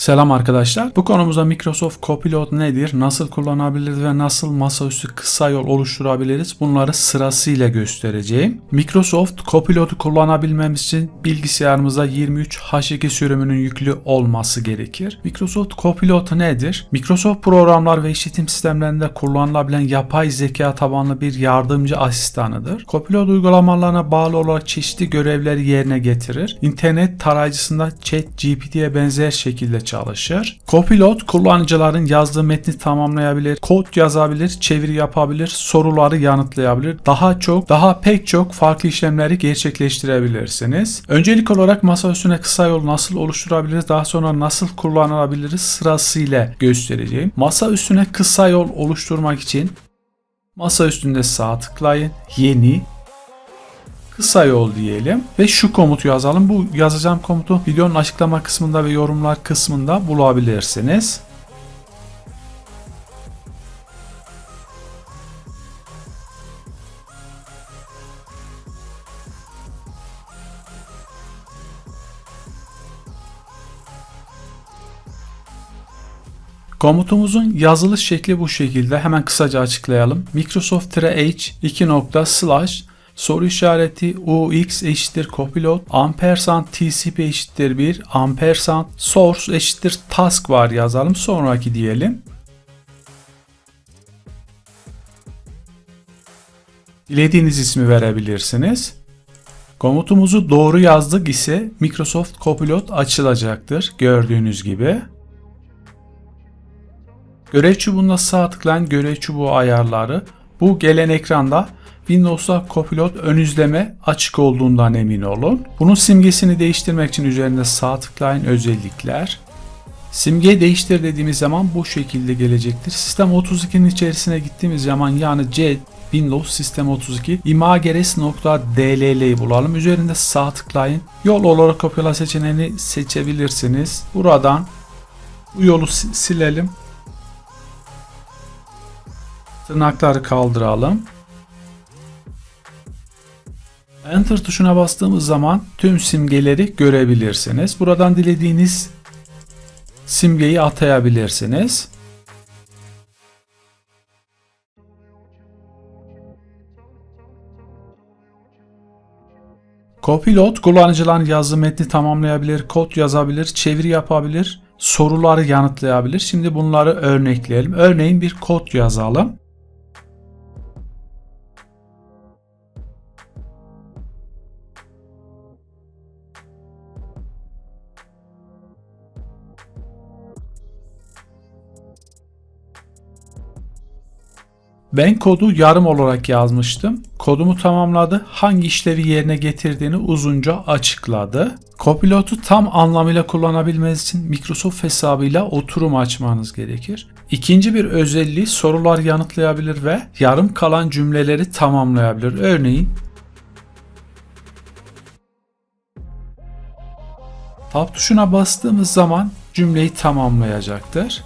Selam arkadaşlar. Bu konumuzda Microsoft Copilot nedir, nasıl kullanabiliriz ve nasıl masaüstü kısa yol oluşturabiliriz bunları sırasıyla göstereceğim. Microsoft Copilot'u kullanabilmemiz için bilgisayarımızda 23H2 sürümünün yüklü olması gerekir. Microsoft Copilot nedir? Microsoft programlar ve işletim sistemlerinde kullanılabilen yapay zeka tabanlı bir yardımcı asistanıdır. Copilot uygulamalarına bağlı olarak çeşitli görevleri yerine getirir. İnternet tarayıcısında ChatGPT'ye benzer şekilde çalışır. Copilot kullanıcıların yazdığı metni tamamlayabilir, kod yazabilir, çeviri yapabilir, soruları yanıtlayabilir. Daha çok, daha pek çok farklı işlemleri gerçekleştirebilirsiniz. Öncelik olarak masa üstüne kısa yol nasıl oluşturabiliriz, daha sonra nasıl kullanılabiliriz sırasıyla göstereceğim. Masa üstüne kısa yol oluşturmak için masa üstünde sağ tıklayın, yeni kısa yol diyelim ve şu komutu yazalım. Bu yazacağım komutu videonun açıklama kısmında ve yorumlar kısmında bulabilirsiniz. Komutumuzun yazılış şekli bu şekilde. Hemen kısaca açıklayalım. Microsoft-H 2 nokta slash soru işareti ux eşittir copilot ampersand tcp eşittir 1 ampersand source eşittir task var yazalım sonraki diyelim. Dilediğiniz ismi verebilirsiniz. Komutumuzu doğru yazdık ise Microsoft Copilot açılacaktır gördüğünüz gibi. Görev çubuğunda sağ tıklayın görev çubuğu ayarları. Bu gelen ekranda Windows'ta Copilot ön izleme açık olduğundan emin olun. Bunun simgesini değiştirmek için üzerinde sağ tıklayın özellikler. Simgeyi değiştir dediğimiz zaman bu şekilde gelecektir. Sistem 32'nin içerisine gittiğimiz zaman yani C Windows Sistem 32 imageres.dll'yi bulalım. Üzerinde sağ tıklayın. Yol olarak kopyala seçeneğini seçebilirsiniz. Buradan bu yolu silelim. Tırnakları kaldıralım. Enter tuşuna bastığımız zaman tüm simgeleri görebilirsiniz. Buradan dilediğiniz simgeyi atayabilirsiniz. Copilot kullanıcıların yazdığı metni tamamlayabilir, kod yazabilir, çeviri yapabilir, soruları yanıtlayabilir. Şimdi bunları örnekleyelim. Örneğin bir kod yazalım. Ben kodu yarım olarak yazmıştım. Kodumu tamamladı. Hangi işlevi yerine getirdiğini uzunca açıkladı. Copilot'u tam anlamıyla kullanabilmeniz için Microsoft hesabıyla oturum açmanız gerekir. İkinci bir özelliği sorular yanıtlayabilir ve yarım kalan cümleleri tamamlayabilir. Örneğin Tab tuşuna bastığımız zaman cümleyi tamamlayacaktır.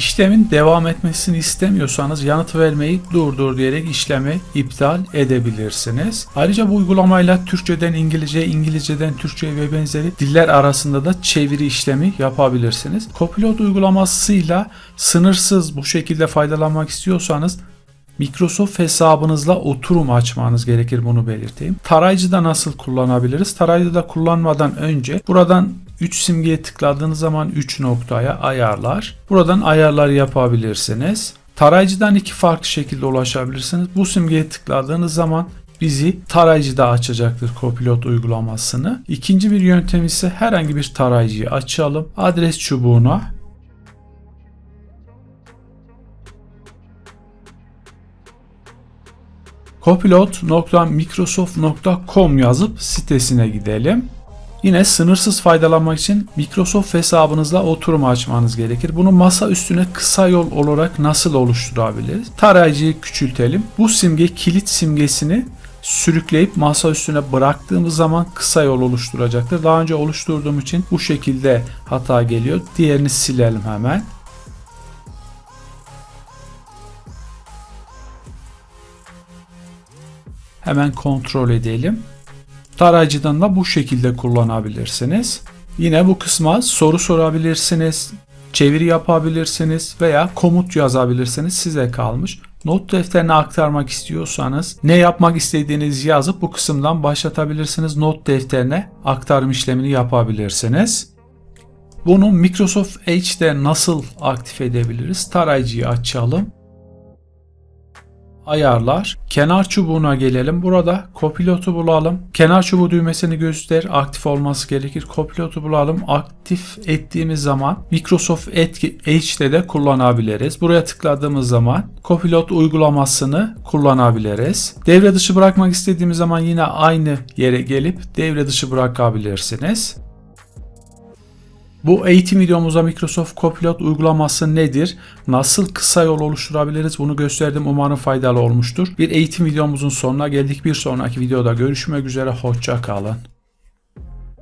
İşlemin devam etmesini istemiyorsanız yanıt vermeyi durdur diyerek işlemi iptal edebilirsiniz. Ayrıca bu uygulamayla Türkçeden İngilizce, İngilizceden Türkçe ve benzeri diller arasında da çeviri işlemi yapabilirsiniz. Copilot uygulamasıyla sınırsız bu şekilde faydalanmak istiyorsanız Microsoft hesabınızla oturum açmanız gerekir bunu belirteyim. Tarayıcıda nasıl kullanabiliriz? Tarayıcıda kullanmadan önce buradan 3 simgeye tıkladığınız zaman 3 noktaya ayarlar. Buradan ayarlar yapabilirsiniz. Tarayıcıdan iki farklı şekilde ulaşabilirsiniz. Bu simgeye tıkladığınız zaman bizi tarayıcıda açacaktır Copilot uygulamasını. İkinci bir yöntem ise herhangi bir tarayıcıyı açalım. Adres çubuğuna copilot.microsoft.com yazıp sitesine gidelim. Yine sınırsız faydalanmak için Microsoft hesabınızla oturum açmanız gerekir. Bunu masa üstüne kısa yol olarak nasıl oluşturabiliriz? Tarayıcıyı küçültelim. Bu simge kilit simgesini sürükleyip masa üstüne bıraktığımız zaman kısa yol oluşturacaktır. Daha önce oluşturduğum için bu şekilde hata geliyor. Diğerini silelim hemen. Hemen kontrol edelim. Tarayıcıdan da bu şekilde kullanabilirsiniz. Yine bu kısma soru sorabilirsiniz, çeviri yapabilirsiniz veya komut yazabilirsiniz. Size kalmış. Not defterine aktarmak istiyorsanız ne yapmak istediğinizi yazıp bu kısımdan başlatabilirsiniz. Not defterine aktarım işlemini yapabilirsiniz. Bunu Microsoft Edge'de nasıl aktif edebiliriz? Tarayıcıyı açalım. Ayarlar. Kenar çubuğuna gelelim. Burada Copilot'u bulalım. Kenar çubuğu düğmesini göster. Aktif olması gerekir. Copilot'u bulalım. Aktif ettiğimiz zaman Microsoft Edge'de de kullanabiliriz. Buraya tıkladığımız zaman Copilot uygulamasını kullanabiliriz. Devre dışı bırakmak istediğimiz zaman yine aynı yere gelip devre dışı bırakabilirsiniz. Bu eğitim videomuzda Microsoft Copilot uygulaması nedir? Nasıl kısa yol oluşturabiliriz? Bunu gösterdim. Umarım faydalı olmuştur. Bir eğitim videomuzun sonuna geldik. Bir sonraki videoda görüşmek üzere. Hoşça kalın.